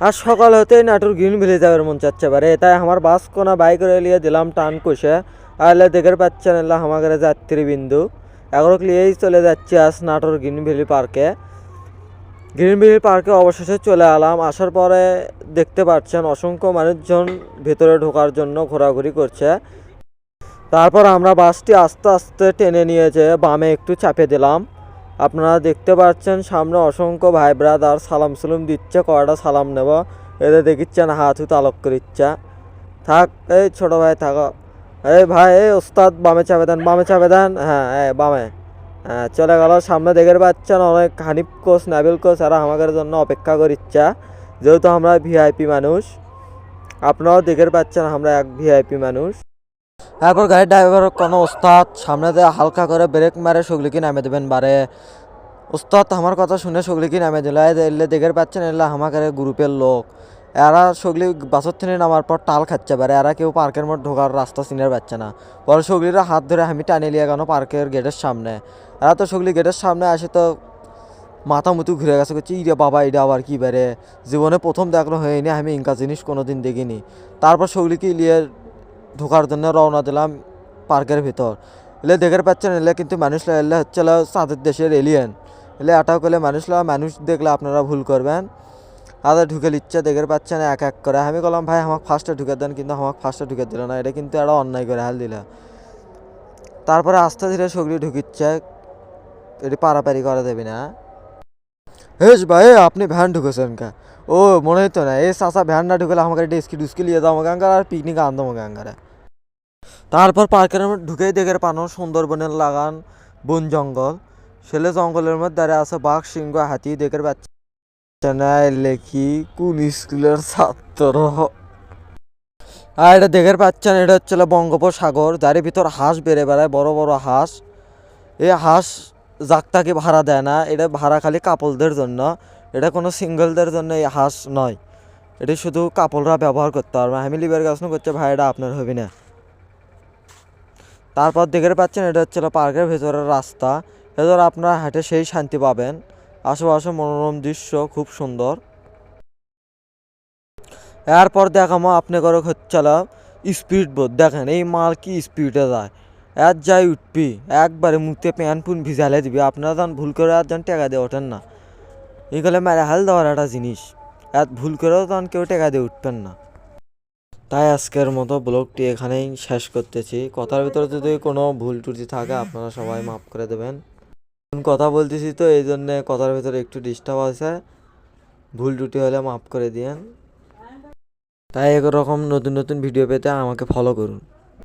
আর সকাল হতেই নাটুর green valley যাবার মন চাচ্ছে বারে। তাই আমার বাস কোনা বাইক লিয়ে দিলাম টান কষে। আর দেখের পাচ্ছেন এলা আমাদের যাত্রী বিন্দু। এগারো লিয়েই চলে যাচ্ছি আজ নাটোর গ্রিন ভ্যালি পার্কে। গ্রিন ভ্যালি পার্কে অবশেষে চলে এলাম আসার পরে দেখতে পাচ্ছেন অসংখ্য মানুষজন ভেতরে ঢোকার জন্য ঘোরাঘুরি করছে। তারপর আমরা বাসটি আস্তে আস্তে টেনে নিয়ে যেয়ে বামে একটু চাপে দিলাম। আপনারা দেখতে পাচ্ছেন সামনে অসংখ্য ভাই ব্রাদার সালাম সালাম দিচ্ছে, কয়টা সালাম নেব? এদের দেখিচ্ছেন হাত হুত আলোক করিচ্ছে। থাক, এই ছোট ভাই থাকো। এই ভাই, এই ওস্তাদ, বামে চাপে দেন বামে চাপে দেন হ্যাঁ এই বামে। হ্যাঁ চলে গেল। সামনে দেখে পাচ্ছেন অনেক হানিফ কোচ, নাবিল কোচ, এরা আমাদের জন্য অপেক্ষা করিচ্ছে। যেহেতু আমরা ভিআইপি মানুষ, আপনারাও দেখে পাচ্ছেন আমরা এক ভিআইপি মানুষ। এরপর গাড়ির ড্রাইভার কোনো ওস্তাদ সামনে দিয়ে হালকা করে ব্রেক মারে, সেগুলিকে নামে দেবেন বারে। ওস্তাদ, আমার কথা শুনে সেগুলিকে নামে দিল, এলে দেখে পাচ্ছেন এলে আমাদের গ্রুপের লোক। এরা সেগুলি বাসর থেকে নামার পর টাল খাচ্ছে পারে এরা কেউ পার্কের মধ্যে ঢোকার রাস্তা চিনের পাচ্ছে না। পরে সেগুলির হাত ধরে আমি টানে লিয়ে গেল পার্কের গেটের সামনে। এরা তো সেগুলি গেটের সামনে আসে তো মাথা মুতু ঘুরে গেছে করছি ইরে বাবা, এটা আবার কি বেরে? জীবনে প্রথম দেখল হয়নি, আমি ইনকা জিনিস কোনো দিন দেখিনি। তারপর সেগুলিকে লিয়ে ঢোকার জন্য রওনা দিলাম পার্কের ভিতর। এলে দেখে পাচ্ছেন, এলে কিন্তু মানুষ এলে হচ্ছে চাঁদের দেশের এলিয়েন এলে এটাও করলে মানুষ লা- মানুষ দেখলে আপনারা ভুল করবেন। আদা ঢুকে লিচ্ছে দেখে পাচ্ছেন, এক এক করে। আমি বললাম, ভাই, আমাকে ফার্স্টে ঢুকে দেন, কিন্তু আমাকে ফার্স্টে ঢুকে দিল না। এটা কিন্তু একটা অন্যায় করে হাল দিল। তারপরে আস্তে ধীরে সগলি ঢুকিচ্ছে। এটি পারাপারি করে দেবি না। হেস ভাই, আপনি ভ্যান ঢুকেছেন কা? ও, মনে হতো না। এই চাষা ভ্যান না ঢুকলে আমাকে ডেস্কি ডুস্কি নিয়ে যাও আমাকে আর পিকনিক আনতো আমাকে আঙ্গারে। তারপর পার্কের মধ্যে ঢুকেই দেখে পানো সুন্দরবনের লাগান বন জঙ্গল। সেলে জঙ্গলের মধ্যে দাঁড়িয়ে আছে বাঘ, সিংহ, হাতি, দেখে না লেখি কোন স্কুলের ছাত্র? আর এটা দেখে পাচ্ছেন এটা হচ্ছে বঙ্গোপসাগর যার ভিতর হাঁস বেড়ে বেড়ায়, বড় বড় হাঁস। এই হাঁস জাকটাকে ভাড়া দেয় না, এটা ভাড়া খালি কাপলদের জন্য। এটা কোনো সিঙ্গেলদের জন্য এই হাঁস নয়। এটি শুধু কাপলরা ব্যবহার করতে পারবে। আমি লিবার গাছ করছে, ভাই, এটা আপনার হবে না। তারপর দেখতে পাচ্ছেন এটা হচ্ছে পার্কের ভেতরের রাস্তা। ভেতর আপনারা হাঁটে সেই শান্তি পাবেন। আশেপাশে মনোরম দৃশ্য, খুব সুন্দর। এরপর দেখামো আপনি করে হচ্ছে স্পিড বোট। দেখেন, এই মাল কি স্পিডে যায়। এর যাই উঠবি, একবারে মুখতে প্যান পুন ভিজালে দিবি। আপনারা যখন ভুল করে আর যখন টেকা দিয়ে ওঠেন না। এগুলো মেরে হাল দেওয়ার একটা জিনিস। এত ভুল করেও তখন কেউ টেকা দিয়ে উঠবেন না। তাই আজকের মতো ব্লগটি এখানেই শেষ করতেছি। কথার ভিতরে যদি কোনো ভুল ত্রুটি থাকে, আপনারা সবাই মাফ করে দেবেন। কথা বলতেছি তো, এই জন্যে কথার ভিতরে একটু ডিস্টার্ব আছে। ভুল ত্রুটি হলে মাফ করে দিয়েন। তাই এরকম নতুন নতুন ভিডিও পেতে আমাকে ফলো করুন।